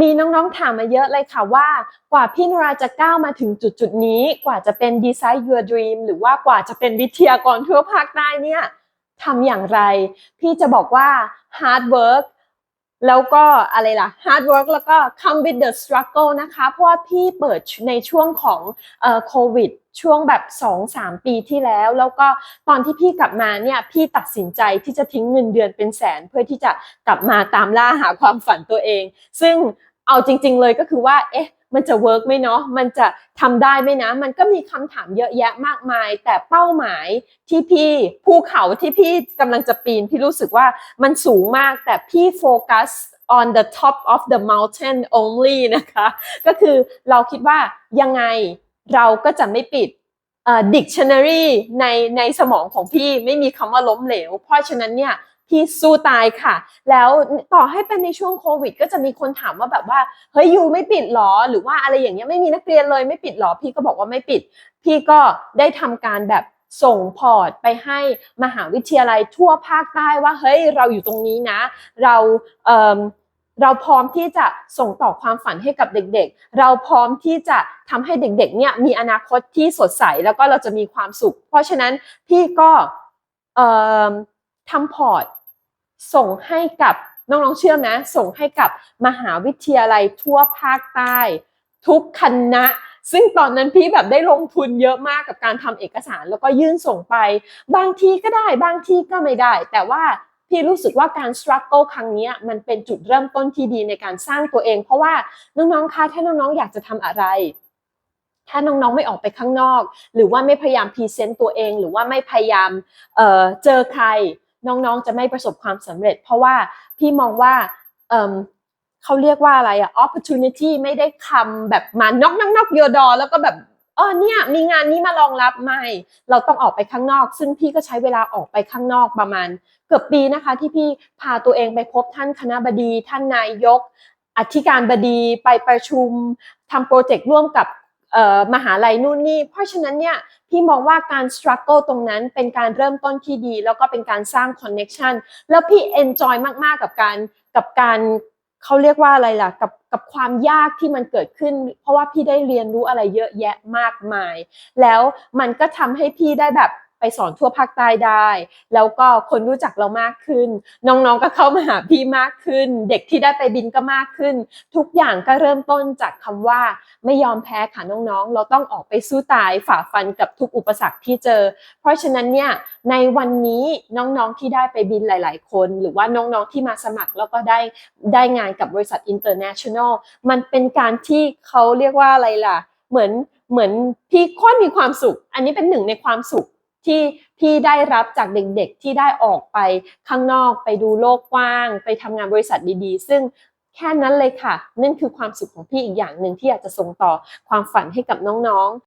มีน้องๆถามมาเยอะเลยค่ะว่ากว่าพี่นราจะก้าวมาถึงจุดจุดนี้ กว่าจะเป็น Design Your Dream หรือว่ากว่าจะเป็นวิทยากรทั่วภาคใต้เนี่ยทำอย่างไร พี่จะบอกว่า hard work แล้วก็อะไรล่ะ hard work แล้วก็ come with the struggle นะคะ เพราะว่าพี่เปิดในช่วงของโควิดช่วงแบบ 2-3 ปีที่แล้ว แล้วก็ตอนที่พี่กลับมาเนี่ยพี่ตัดสินใจที่จะทิ้งเงินเดือนเป็นแสน เพื่อที่จะกลับมาตามล่าหาความฝันตัวเอง ซึ่งเอาจริง ๆ เลยก็คือว่าเอ๊ะ มันจะเวิร์กไหมเนาะมันจะทำได้ไหมนะ มันก็มีคำถามเยอะแยะมากมาย แต่เป้าหมายที่พี่ภูเขาที่พี่กำลังจะปีน พี่รู้สึกว่ามันสูงมากแต่พี่โฟกัส on the top of the mountain only นะคะ ก็คือเราคิดว่ายังไงเราก็จะไม่ปิดเอ่อ dictionary ในในสมองของพี่ไม่มีคำว่าล้มเหลว เพราะฉะนั้นเนี่ย พี่สู้ตายค่ะ แล้วต่อให้เป็นในช่วงโควิด ก็จะมีคนถามว่าแบบว่าเฮ้ยยูไม่ปิดหรอ หรือว่าอะไรอย่างเงี้ยไม่มีนักเรียนเลยไม่ปิดหรอ พี่ก็บอกว่าไม่ปิด พี่ก็ได้ทำการแบบส่งพอร์ตไปให้มหาวิทยาลัยทั่วภาคใต้ว่าเฮ้ยเราอยู่ตรงนี้นะ เราเอ่มเราพร้อมที่จะส่งต่อความฝันให้กับเด็กๆ เราพร้อมที่จะทำให้เด็กๆ เนี่ยมีอนาคตที่สดใสแล้วก็เราจะมีความสุข เพราะฉะนั้นพี่ก็เออทำพอร์ต ส่งให้กับน้องๆเชื่อไหมส่งให้กับมหาวิทยาลัยทั่วภาคใต้ ทุกคณะ ซึ่งตอนนั้นพี่แบบได้ลงทุนเยอะมากกับการทำเอกสารแล้วก็ยื่นส่งไป บางทีก็ได้บางทีก็ไม่ได้ แต่ว่าพี่รู้สึกว่าการ struggle ครั้งนี้มันเป็นจุดเริ่มต้นที่ดีในการสร้างตัวเอง เพราะว่าน้องๆคะถ้าน้องๆอยากจะทำอะไรถ้าน้องๆไม่ออกไปข้างนอก หรือว่าไม่พยายามพรีเซนต์ตัวเอง หรือว่าไม่พยายามเเจอใคร น้องๆ จะไม่ประสบความสำเร็จ เพราะว่าพี่มองว่าเอิ่มเขาเรียกว่าอะไรอะ opportunity ไม่ได้คำแบบมา knock knock knock your door แล้วก็แบบเออเนี่ยมีงานนี้มารองรับไม่ เราต้องออกไปข้างนอก ซึ่งพี่ก็ใช้เวลาออกไปข้างนอกประมาณ เกือบปีนะคะ ที่พี่พาตัวเองไปพบท่านคณะบดี ท่านนายก อธิการบดีไปประชุมทำโปรเจกต์ร่วมกับ มหาลัยนู่นนี่ เพราะฉะนั้นเนี่ยพี่มองว่าการ struggle ตรงนั้นเป็นการเริ่มต้นที่ดี แล้วก็เป็นการสร้าง connection แล้วพี่ enjoy มาก ๆ กับการกับการเขาเรียกว่าอะไรล่ะกับกับความยากที่มันเกิดขึ้น เพราะว่าพี่ได้เรียนรู้อะไรเยอะแยะมากมาย แล้วมันก็ทำให้พี่ได้แบบ ไปสอนทั่วภาคใต้ได้ แล้วก็คนรู้จักเรามากขึ้น น้องๆก็เข้ามาหาพี่มากขึ้น เด็กที่ได้ไปบินก็มากขึ้น ทุกอย่างก็เริ่มต้นจากคำว่าไม่ยอมแพ้ค่ะน้องๆ เราต้องออกไปสู้ตายฝ่าฟันกับทุกอุปสรรคที่เจอ เพราะฉะนั้นเนี่ยในวันนี้น้องๆที่ได้ไปบินหลาย ๆ คน หรือว่าน้องๆที่มาสมัครแล้วก็ได้ได้งานกับบริษัท international มันเป็นการที่เขาเรียกว่าอะไรล่ะ เหมือนเหมือนพี่ค่อยมีความสุข อันนี้เป็นหนึ่งในความสุข ที่พี่ได้รับจากเด็กๆ ที่ได้ออกไปข้างนอกไปดูโลกกว้าง ไปทำงานบริษัทดีๆ ซึ่งแค่นั้นเลยค่ะ นั่นคือความสุขของพี่อีกอย่างหนึ่งที่อยากจะส่งต่อความฝันให้กับน้องๆ